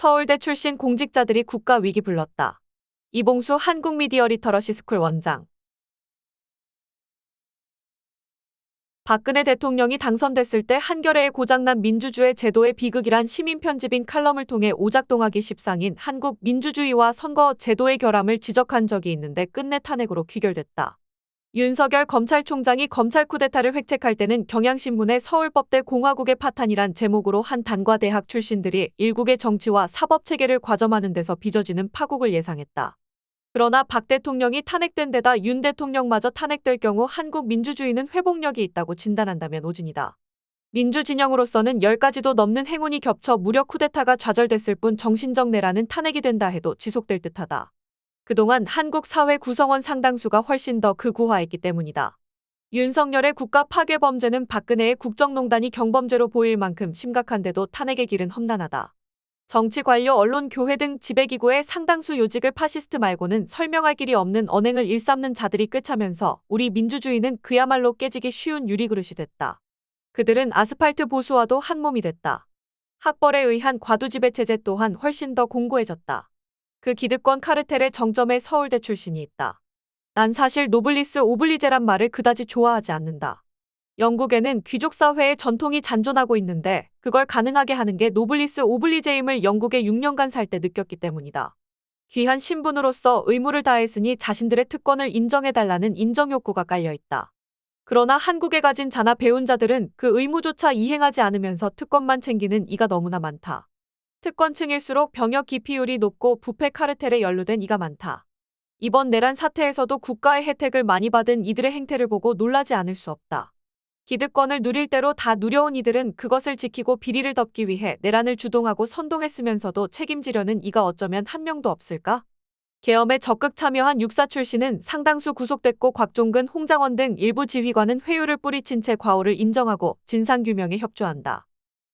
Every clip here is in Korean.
서울대 출신 공직자들이 국가 위기 불렀다. 이봉수 한국미디어 리터러시 스쿨 원장. 박근혜 대통령이 당선됐을 때 한겨레에 고장난 민주주의 제도의 비극이란 시민 편집인 칼럼을 통해 오작동하기 십상인 한국 민주주의와 선거 제도의 결함을 지적한 적이 있는데 끝내 탄핵으로 귀결됐다. 윤석열 검찰총장이 검찰 쿠데타를 획책할 때는 경향신문의 서울법대 공화국의 파탄이란 제목으로 한 단과대학 출신들이 일국의 정치와 사법체계를 과점하는 데서 빚어지는 파국을 예상했다. 그러나 박 대통령이 탄핵된 데다 윤 대통령마저 탄핵될 경우 한국 민주주의는 회복력이 있다고 진단한다면 오진이다. 민주진영으로서는 10가지도 넘는 행운이 겹쳐 무력 쿠데타가 좌절됐을 뿐 정신적 내라는 탄핵이 된다 해도 지속될 듯하다. 그동안 한국 사회 구성원 상당수가 훨씬 더 극우화했기 때문이다. 윤석열의 국가 파괴 범죄는 박근혜의 국정농단이 경범죄로 보일 만큼 심각한데도 탄핵의 길은 험난하다. 정치 관료 언론 교회 등 지배기구의 상당수 요직을 파시스트 말고는 설명할 길이 없는 언행을 일삼는 자들이 꿰차면서 우리 민주주의는 그야말로 깨지기 쉬운 유리그릇이 됐다. 그들은 아스팔트 보수와도 한 몸이 됐다. 학벌에 의한 과두지배 체제 또한 훨씬 더 공고해졌다. 그 기득권 카르텔의 정점에 서울대 출신이 있다. 난 사실 노블리스 오블리제란 말을 그다지 좋아하지 않는다. 영국에는 귀족 사회의 전통이 잔존하고 있는데 그걸 가능하게 하는 게 노블리스 오블리제임을 영국에 6년간 살 때 느꼈기 때문이다. 귀한 신분으로서 의무를 다했으니 자신들의 특권을 인정해달라는 인정 욕구가 깔려 있다. 그러나 한국에 가진 자나 배운 자들은 그 의무조차 이행하지 않으면서 특권만 챙기는 이가 너무나 많다. 특권층일수록 병역 기피율이 높고 부패 카르텔에 연루된 이가 많다. 이번 내란 사태에서도 국가의 혜택을 많이 받은 이들의 행태를 보고 놀라지 않을 수 없다. 기득권을 누릴 대로 다 누려온 이들은 그것을 지키고 비리를 덮기 위해 내란을 주동하고 선동했으면서도 책임지려는 이가 어쩌면 한 명도 없을까? 계엄에 적극 참여한 육사 출신은 상당수 구속됐고 곽종근, 홍장원 등 일부 지휘관은 회유를 뿌리친 채 과오를 인정하고 진상규명에 협조한다.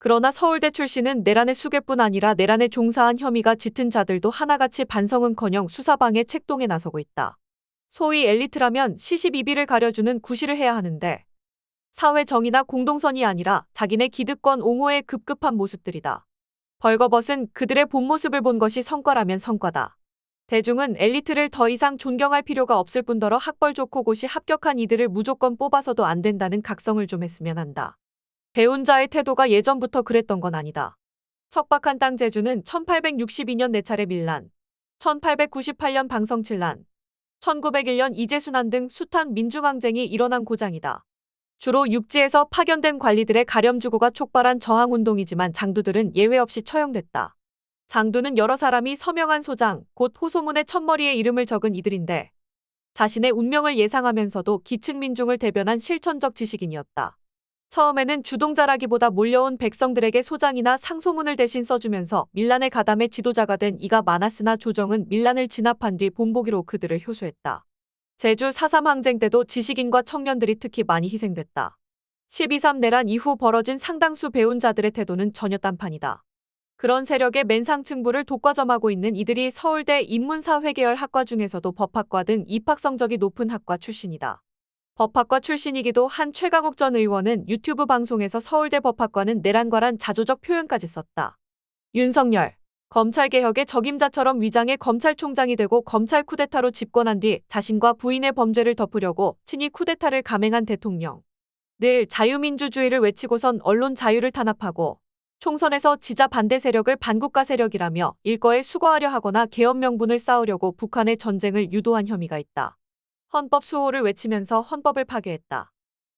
그러나 서울대 출신은 내란의 수괴뿐 아니라 내란에 종사한 혐의가 짙은 자들도 하나같이 반성은커녕 수사방해 책동에 나서고 있다. 소위 엘리트라면 시시비비를 가려주는 구실을 해야 하는데 사회 정의나 공동선이 아니라 자기네 기득권 옹호에 급급한 모습들이다. 벌거벗은 그들의 본 모습을 본 것이 성과라면 성과다. 대중은 엘리트를 더 이상 존경할 필요가 없을 뿐더러 학벌 좋고 고시 합격한 이들을 무조건 뽑아서도 안 된다는 각성을 좀 했으면 한다. 배운 자의 태도가 예전부터 그랬던 건 아니다. 척박한 땅 제주는 1862년 네 차례 밀란, 1898년 방성칠란, 1901년 이재순환 등 숱한 민중항쟁이 일어난 고장이다. 주로 육지에서 파견된 관리들의 가렴주구가 촉발한 저항운동이지만 장두들은 예외 없이 처형됐다. 장두는 여러 사람이 서명한 소장, 곧 호소문의 첫머리에 이름을 적은 이들인데 자신의 운명을 예상하면서도 기층 민중을 대변한 실천적 지식인이었다. 처음에는 주동자라기보다 몰려온 백성들에게 소장이나 상소문을 대신 써주면서 밀란의 가담의 지도자가 된 이가 많았으나 조정은 밀란을 진압한 뒤 본보기로 그들을 효수했다. 제주 4.3 항쟁 때도 지식인과 청년들이 특히 많이 희생됐다. 12.3 내란 이후 벌어진 상당수 배운 자들의 태도는 전혀 딴판이다. 그런 세력의 맨상층부를 독과점하고 있는 이들이 서울대 인문사회계열 학과 중에서도 법학과 등 입학 성적이 높은 학과 출신이다. 법학과 출신이기도 한 최강욱 전 의원은 유튜브 방송에서 서울대 법학과는 내란과란 자조적 표현까지 썼다. 윤석열, 검찰개혁의 적임자처럼 위장해 검찰총장이 되고 검찰 쿠데타로 집권한 뒤 자신과 부인의 범죄를 덮으려고 친히 쿠데타를 감행한 대통령. 늘 자유민주주의를 외치고선 언론 자유를 탄압하고 총선에서 지자 반대 세력을 반국가 세력이라며 일거에 수거하려 하거나 개헌 명분을 쌓으려고 북한의 전쟁을 유도한 혐의가 있다. 헌법 수호를 외치면서 헌법을 파괴했다.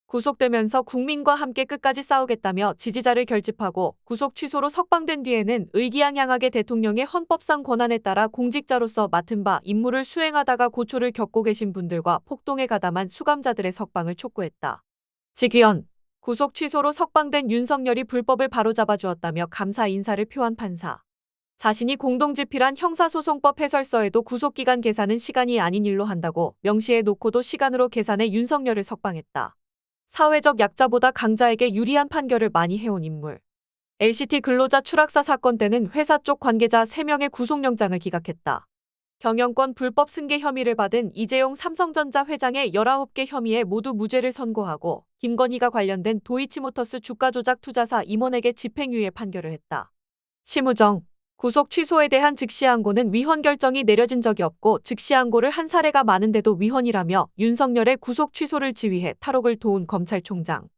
구속되면서 국민과 함께 끝까지 싸우겠다며 지지자를 결집하고 구속 취소로 석방된 뒤에는 의기양양하게 대통령의 헌법상 권한에 따라 공직자로서 맡은 바 임무를 수행하다가 고초를 겪고 계신 분들과 폭동에 가담한 수감자들의 석방을 촉구했다. 직위원 구속 취소로 석방된 윤석열이 불법을 바로잡아 주었다며 감사 인사를 표한 판사. 자신이 공동집필한 형사소송법 해설서에도 구속기간 계산은 시간이 아닌 일로 한다고 명시해 놓고도 시간으로 계산해 윤석열을 석방했다. 사회적 약자보다 강자에게 유리한 판결을 많이 해온 인물. LCT 근로자 추락사 사건 때는 회사 쪽 관계자 3명의 구속영장을 기각했다. 경영권 불법 승계 혐의를 받은 이재용 삼성전자 회장의 19개 혐의에 모두 무죄를 선고하고 김건희가 관련된 도이치모터스 주가 조작 투자사 임원에게 집행유예 판결을 했다. 심우정 구속 취소에 대한 즉시 항고는 위헌 결정이 내려진 적이 없고 즉시 항고를 한 사례가 많은데도 위헌이라며 윤석열의 구속 취소를 지휘해 탈옥을 도운 검찰총장.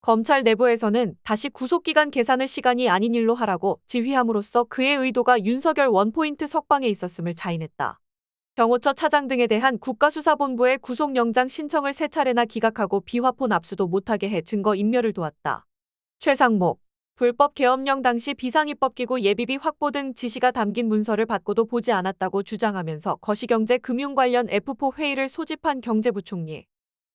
검찰 내부에서는 다시 구속기간 계산을 시간이 아닌 일로 하라고 지휘함으로써 그의 의도가 윤석열 원포인트 석방에 있었음을 자인했다. 경호처 차장 등에 대한 국가수사본부의 구속영장 신청을 세 차례나 기각하고 비화폰 압수도 못하게 해 증거 인멸을 도왔다. 최상목 불법 계엄령 당시 비상입법 기구 예비비 확보 등 지시가 담긴 문서를 받고도 보지 않았다고 주장하면서 거시경제 금융 관련 F4 회의를 소집한 경제부총리.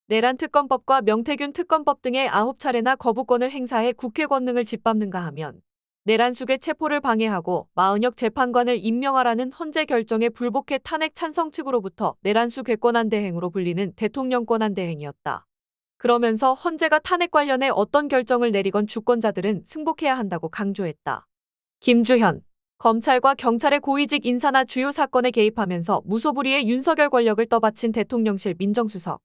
내란 특검법과 명태균 특검법 등의 아홉 차례나 거부권을 행사해 국회 권능을 짓밟는가 하면 내란 수의 체포를 방해하고 마은혁 재판관을 임명하라는 헌재 결정에 불복해 탄핵 찬성 측으로부터 내란수 객권한 대행으로 불리는 대통령 권한 대행이었다. 그러면서 헌재가 탄핵 관련해 어떤 결정을 내리건 주권자들은 승복해야 한다고 강조했다. 김주현 검찰과 경찰의 고위직 인사나 주요 사건에 개입하면서 무소불위의 윤석열 권력을 떠받친 대통령실 민정수석.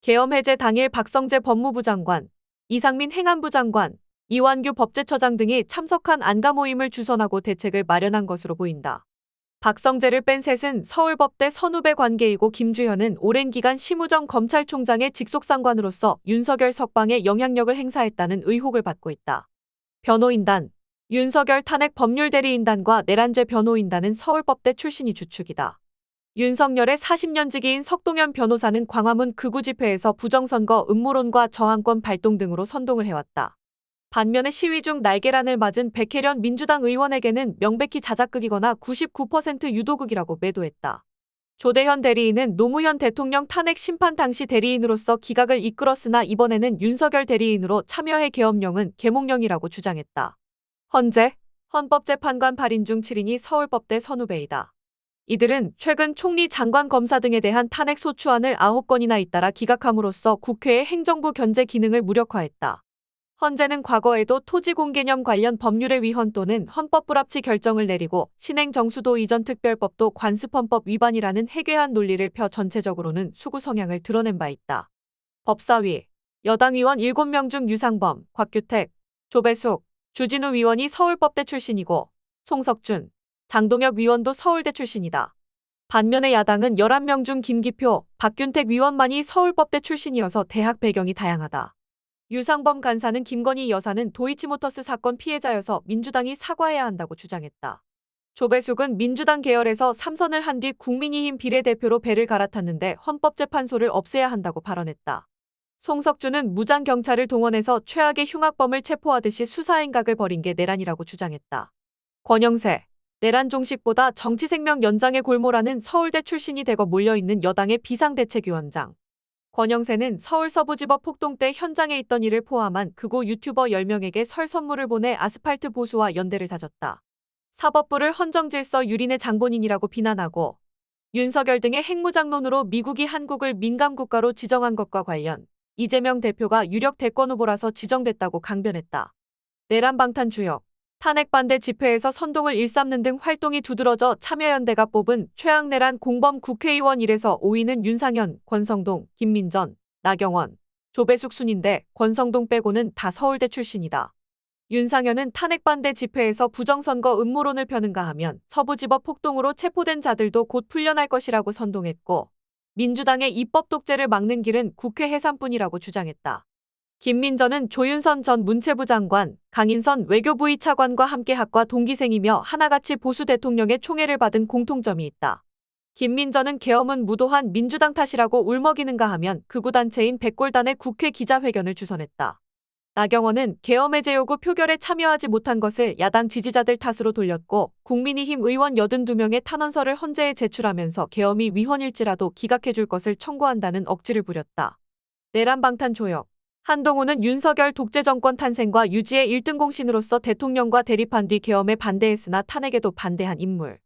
계엄 해제 당일 박성재 법무부 장관, 이상민 행안부 장관, 이완규 법제처장 등이 참석한 안가 모임을 주선하고 대책을 마련한 것으로 보인다. 박성재를 뺀 셋은 서울법대 선후배 관계이고 김주현은 오랜 기간 심우정 검찰총장의 직속상관으로서 윤석열 석방에 영향력을 행사했다는 의혹을 받고 있다. 변호인단 윤석열 탄핵 법률 대리인단과 내란죄 변호인단은 서울법대 출신이 주축이다. 윤석열의 40년 지기인 석동현 변호사는 광화문 극우 집회에서 부정선거 음모론과 저항권 발동 등으로 선동을 해왔다. 반면에 시위 중 날개란을 맞은 백혜련 민주당 의원에게는 명백히 자작극이거나 99% 유도극이라고 매도했다. 조대현 대리인은 노무현 대통령 탄핵 심판 당시 대리인으로서 기각을 이끌었으나 이번에는 윤석열 대리인으로 참여해 계엄령은 계몽령이라고 주장했다. 헌재, 헌법재판관 8인 중 7인이 서울법대 선후배이다. 이들은 최근 총리 장관 검사 등에 대한 탄핵 소추안을 9건이나 잇따라 기각함으로써 국회의 행정부 견제 기능을 무력화했다. 헌재는 과거에도 토지공개념 관련 법률의 위헌 또는 헌법 불합치 결정을 내리고 신행 정수도 이전 특별법도 관습헌법 위반이라는 해괴한 논리를 펴 전체적으로는 수구 성향을 드러낸 바 있다. 법사위 여당 의원 7명 중 유상범, 곽규택, 조배숙, 주진우 위원이 서울법대 출신이고 송석준, 장동혁 위원도 서울대 출신이다. 반면에 야당은 11명 중 김기표, 박균택 위원만이 서울법대 출신이어서 대학 배경이 다양하다. 유상범 간사는 김건희 여사는 도이치모터스 사건 피해자여서 민주당이 사과해야 한다고 주장했다. 조배숙은 민주당 계열에서 삼선을 한 뒤 국민의힘 비례대표로 배를 갈아탔는데 헌법재판소를 없애야 한다고 발언했다. 송석주는 무장 경찰을 동원해서 최악의 흉악범을 체포하듯이 수사 행각을 벌인 게 내란이라고 주장했다. 권영세 내란 종식보다 정치 생명 연장의 골몰하는 서울대 출신이 대거 몰려있는 여당의 비상대책위원장. 권영세는 서울 서부지법 폭동 때 현장에 있던 이를 포함한 극우 유튜버 10명에게 설 선물을 보내 아스팔트 보수와 연대를 다졌다. 사법부를 헌정질서 유린의 장본인이라고 비난하고 윤석열 등의 핵무장론으로 미국이 한국을 민감국가로 지정한 것과 관련 이재명 대표가 유력 대권 후보라서 지정됐다고 강변했다. 내란 방탄 주역 탄핵 반대 집회에서 선동을 일삼는 등 활동이 두드러져 참여연대가 뽑은 최악내란 공범 국회의원 1에서 5위는 윤상현, 권성동, 김민전, 나경원, 조배숙 순인데 권성동 빼고는 다 서울대 출신이다. 윤상현은 탄핵 반대 집회에서 부정선거 음모론을 펴는가 하면 서부지법 폭동으로 체포된 자들도 곧 풀려날 것이라고 선동했고 민주당의 입법 독재를 막는 길은 국회 해산뿐이라고 주장했다. 김민전은 조윤선 전 문체부 장관, 강인선 외교부 2차관과 함께 학과 동기생이며 하나같이 보수 대통령의 총애를 받은 공통점이 있다. 김민전은 계엄은 무도한 민주당 탓이라고 울먹이는가 하면 극우단체인 백골단의 국회 기자회견을 주선했다. 나경원은 계엄 해제 요구 표결에 참여하지 못한 것을 야당 지지자들 탓으로 돌렸고 국민의힘 의원 82명의 탄원서를 헌재에 제출하면서 계엄이 위헌일지라도 기각해줄 것을 청구한다는 억지를 부렸다. 내란 방탄 조역 한동훈은 윤석열 독재 정권 탄생과 유지의 1등 공신으로서 대통령과 대립한 뒤 계엄에 반대했으나 탄핵에도 반대한 인물.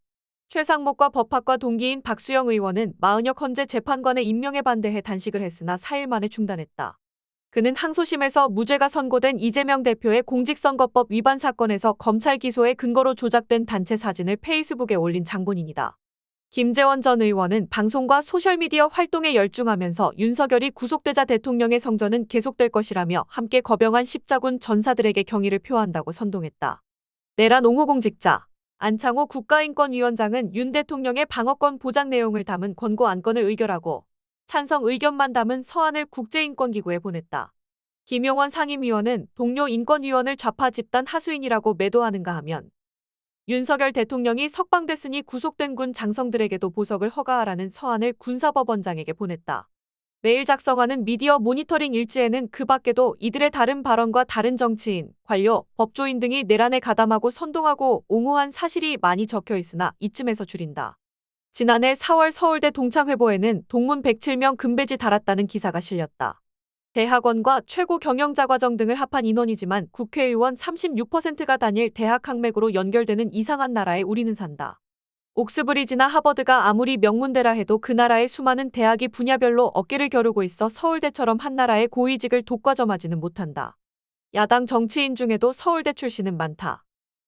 최상목과 법학과 동기인 박수영 의원은 마은혁 헌재 재판관의 임명에 반대해 단식을 했으나 4일 만에 중단했다. 그는 항소심에서 무죄가 선고된 이재명 대표의 공직선거법 위반 사건에서 검찰 기소의 근거로 조작된 단체 사진을 페이스북에 올린 장본인이다. 김재원 전 의원은 방송과 소셜미디어 활동에 열중하면서 윤석열이 구속되자 대통령의 성전은 계속될 것이라며 함께 거병한 십자군 전사들에게 경의를 표한다고 선동했다. 내란 옹호공직자 안창호 국가인권위원장은 윤 대통령의 방어권 보장 내용을 담은 권고 안건을 의결하고 찬성 의견만 담은 서한을 국제인권기구에 보냈다. 김용원 상임위원은 동료 인권위원을 좌파 집단 하수인이라고 매도하는가 하면 윤석열 대통령이 석방됐으니 구속된 군 장성들에게도 보석을 허가하라는 서한을 군사법원장에게 보냈다. 매일 작성하는 미디어 모니터링 일지에는 그 밖에도 이들의 다른 발언과 다른 정치인, 관료, 법조인 등이 내란에 가담하고 선동하고 옹호한 사실이 많이 적혀 있으나 이쯤에서 줄인다. 지난해 4월 서울대 동창회보에는 동문 107명 금배지 달았다는 기사가 실렸다. 대학원과 최고 경영자 과정 등을 합한 인원이지만 국회의원 36%가 단일 대학 학맥으로 연결되는 이상한 나라에 우리는 산다. 옥스브리지나 하버드가 아무리 명문대라 해도 그 나라의 수많은 대학이 분야별로 어깨를 겨루고 있어 서울대처럼 한 나라의 고위직을 독과점하지는 못한다. 야당 정치인 중에도 서울대 출신은 많다.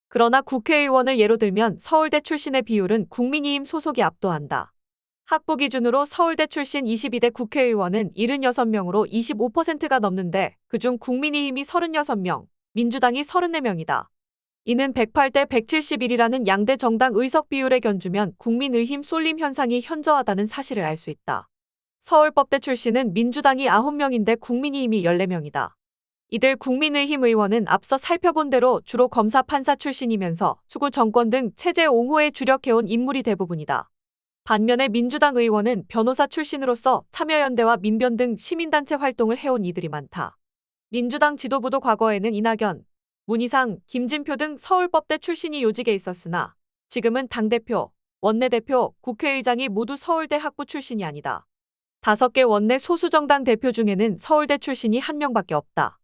그러나 국회의원을 예로 들면 서울대 출신의 비율은 국민의힘 소속이 압도한다. 학부 기준으로 서울대 출신 22대 국회의원은 76명으로 25%가 넘는데 그중 국민의힘이 36명, 민주당이 34명이다. 이는 108대 171이라는 양대 정당 의석 비율에 견주면 국민의힘 쏠림 현상이 현저하다는 사실을 알 수 있다. 서울법대 출신은 민주당이 9명인데 국민의힘이 14명이다. 이들 국민의힘 의원은 앞서 살펴본 대로 주로 검사 판사 출신이면서 수구 정권 등 체제 옹호에 주력해온 인물이 대부분이다. 반면에 민주당 의원은 변호사 출신으로서 참여연대와 민변 등 시민단체 활동을 해온 이들이 많다. 민주당 지도부도 과거에는 이낙연, 문희상, 김진표 등 서울법대 출신이 요직에 있었으나 지금은 당대표, 원내대표, 국회의장이 모두 서울대 학부 출신이 아니다. 다섯 개 원내 소수정당 대표 중에는 서울대 출신이 한 명밖에 없다.